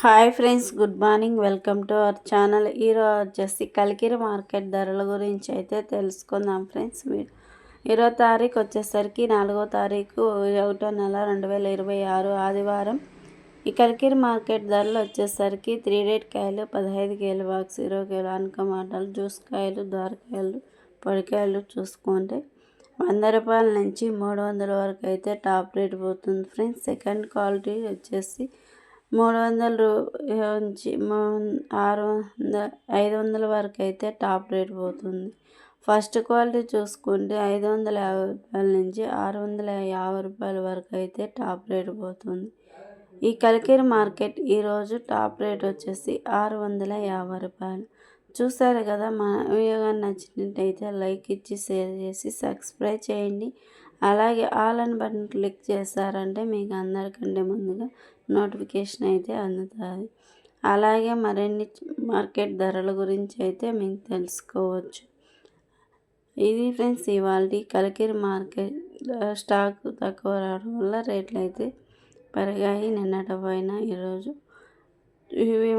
Hi friends good morning. Welcome to our channel. ఈరోజు వచ్చేసి Kalikiri market ధరల గురించి అయితే తెలుసుకుందాం ఫ్రెండ్స్. మీరు ఇరవై తారీఖు వచ్చేసరికి నాలుగో తారీఖు ఒకటో నెల రెండు వేల ఇరవై ఆరు ఆదివారం. ఈ కలికిరి మార్కెట్ ధరలు వచ్చేసరికి త్రీ డేట్ కాయలు పదహైదు కేలు బాక్స్ ఇరవై కేలు అనుక మాటలు జ్యూస్ కాయలు దోరకాయలు పొడికాయలు చూసుకుంటే వంద రూపాయల నుంచి మూడు వందల వరకు అయితే టాప్ రేట్ పోతుంది ఫ్రెండ్స్. సెకండ్ క్వాలిటీ వచ్చేసి మూడు వందల రూ నుంచి ఆరు వందల ఐదు వందల వరకు అయితే టాప్ రేట్ పోతుంది. ఫస్ట్ క్వాలిటీ చూసుకుంటే ఐదు వందల యాభై రూపాయల నుంచి ఆరు వందల యాభై రూపాయల వరకు అయితే టాప్ రేట్ పోతుంది. ఈ కలికిరి మార్కెట్ ఈరోజు టాప్ రేట్ వచ్చేసి ఆరు వందల యాభై రూపాయలు. చూసారు కదా మన వీడియో కానీ నచ్చినట్టయితే లైక్ ఇచ్చి షేర్ చేసి సబ్స్క్రైబ్ చేయండి. అలాగే ఆల్ అని బటన్ క్లిక్ చేశారంటే మీకు అందరికంటే ముందుగా నోటిఫికేషన్ అయితే అందుతుంది. అలాగే మరిన్ని మార్కెట్ ధరల గురించి అయితే మీకు తెలుసుకోవచ్చు. ఇది ఫ్రెండ్స్ ఇవాళ కలికిరి మార్కెట్ స్టాక్ తక్కువ రావడం వల్ల రేట్లు అయితే పెరిగాయి. నిన్నటి పైన ఈరోజు ఇవి